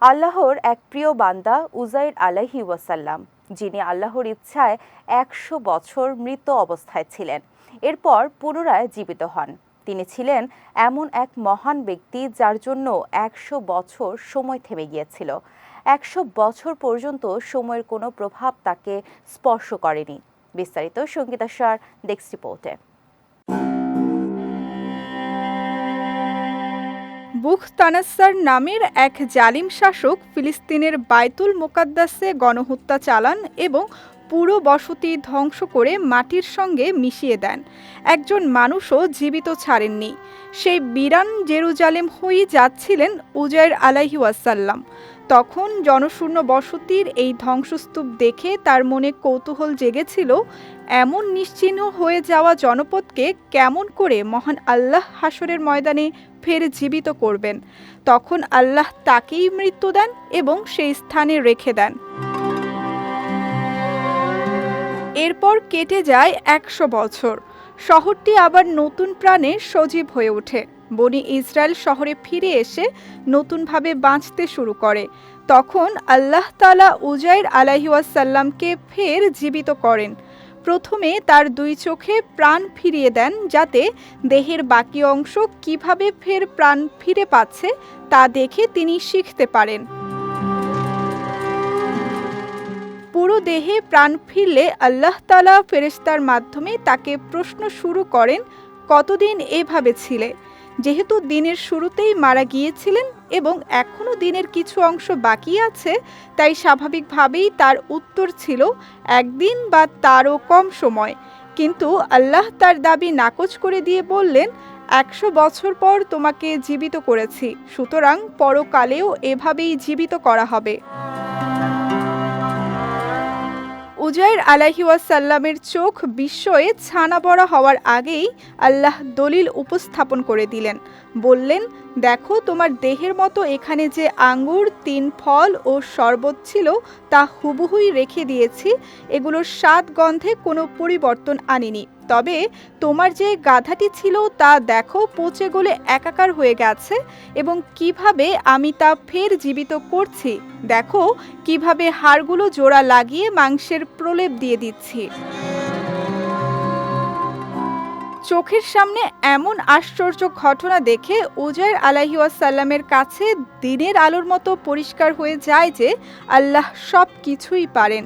আল্লাহর এক প্রিয় বান্দা উজাইর আলাহি ওয়াসাল্লাম, যিনি আল্লাহর ইচ্ছায় একশো বছর মৃত অবস্থায় ছিলেন। এরপর পুনরায় জীবিত হন। তিনি ছিলেন এমন এক মহান ব্যক্তি যার জন্য একশো বছর সময় থেমে গিয়েছিল। একশো বছর পর্যন্ত সময়ের কোনো প্রভাব তাকে স্পর্শ করেনি। বিস্তারিত সঙ্গীতা সার ডেস্ক রিপোর্টে। বুখ তানাস্সার নামের এক জালিম শাসক ফিলিস্তিনের বাইতুল মোকাদ্দাসে গণহত্যা চালান এবং পুরো বসতি ধ্বংস করে মাটির সঙ্গে মিশিয়ে দেন। একজন মানুষও জীবিত ছাড়েননি। সেই বিরান জেরুজালেম হয়েই যাচ্ছিলেন উজায়ের আলাহি ওয়াসাল্লাম। তখন জনশূন্য বসতির এই ধ্বংসস্তূপ দেখে তার মনে কৌতূহল জেগেছিল, এমন নিশ্চিহ্ন হয়ে যাওয়া জনপদকে কেমন করে মহান আল্লাহ হাসরের ময়দানে ফের জীবিত করবেন। তখন আল্লাহ তাকেই মৃত্যু দেন এবং সেই স্থানে রেখে দেন। এরপর কেটে যায় একশো বছর। শহরটি আবার নতুন প্রাণে সজীব হয়ে ওঠে। বনি ইসরায়েল শহরে ফিরে এসে নতুনভাবে বাঁচতে শুরু করে। তখন আল্লাহ তালা উজাইর আলাহিউসাল্লামকে ফের জীবিত করেন। প্রথমে তার দুই চোখে প্রাণ ফিরিয়ে দেন যাতে দেহের বাকি অংশ কীভাবে ফের প্রাণ ফিরে পাচ্ছে তা দেখে তিনি শিখতে পারেন। পুরো দেহে প্রাণ ফিরলে আল্লাহ তালা ফেরেস্তার মাধ্যমে তাকে প্রশ্ন শুরু করেন, কতদিন এভাবে ছিলে? যেহেতু দিনের শুরুতেই মারা গিয়েছিলেন এবং এখনও দিনের কিছু অংশ বাকি আছে, তাই স্বাভাবিকভাবেই তার উত্তর ছিল, একদিন বা তারও কম সময়। কিন্তু আল্লাহ তার দাবি নাকচ করে দিয়ে বললেন, একশো বছর পর তোমাকে জীবিত করেছি, সুতরাং পরকালেও এভাবেই জীবিত করা হবে। উজাইর আলাহিওয়াসাল্লামের চোখ বিস্ময়ে ছানা বড়া হওয়ার আগেই আল্লাহ দলিল উপস্থাপন করে দিলেন। বললেন দেখো তোমার দেহের মতো এখানে যে আঙ্গুর, তিন ফল ও শরবত ছিল, তা হুবহুই রেখে দিয়েছি। এগুলোর স্বাদ গন্ধে কোনো পরিবর্তন আনিনি। তবে তোমার যে গাধাটি ছিল, তা দেখো পচে গলে একাকার হয়ে গেছে এবং কীভাবে আমি তা ফের জীবিত করছি? দেখো কীভাবে হাড়গুলো জোড়া লাগিয়ে মাংসের প্রলেপ দিয়ে দিচ্ছি। চোখের সামনে এমন আশ্চর্য ঘটনা দেখে উজাইর আলাহিউসাল্লামের কাছে দিনের আলোর মতো পরিষ্কার হয়ে যায় যে আল্লাহ সব কিছুই পারেন।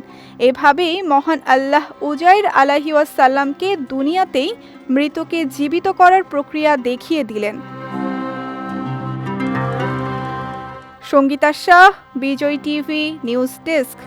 এভাবেই মহান আল্লাহ উজাইর আলাহিউসাল্লামকে দুনিয়াতেই মৃতকে জীবিত করার প্রক্রিয়া দেখিয়ে দিলেন। Sangeeta Shah, Vijay TV, news desk.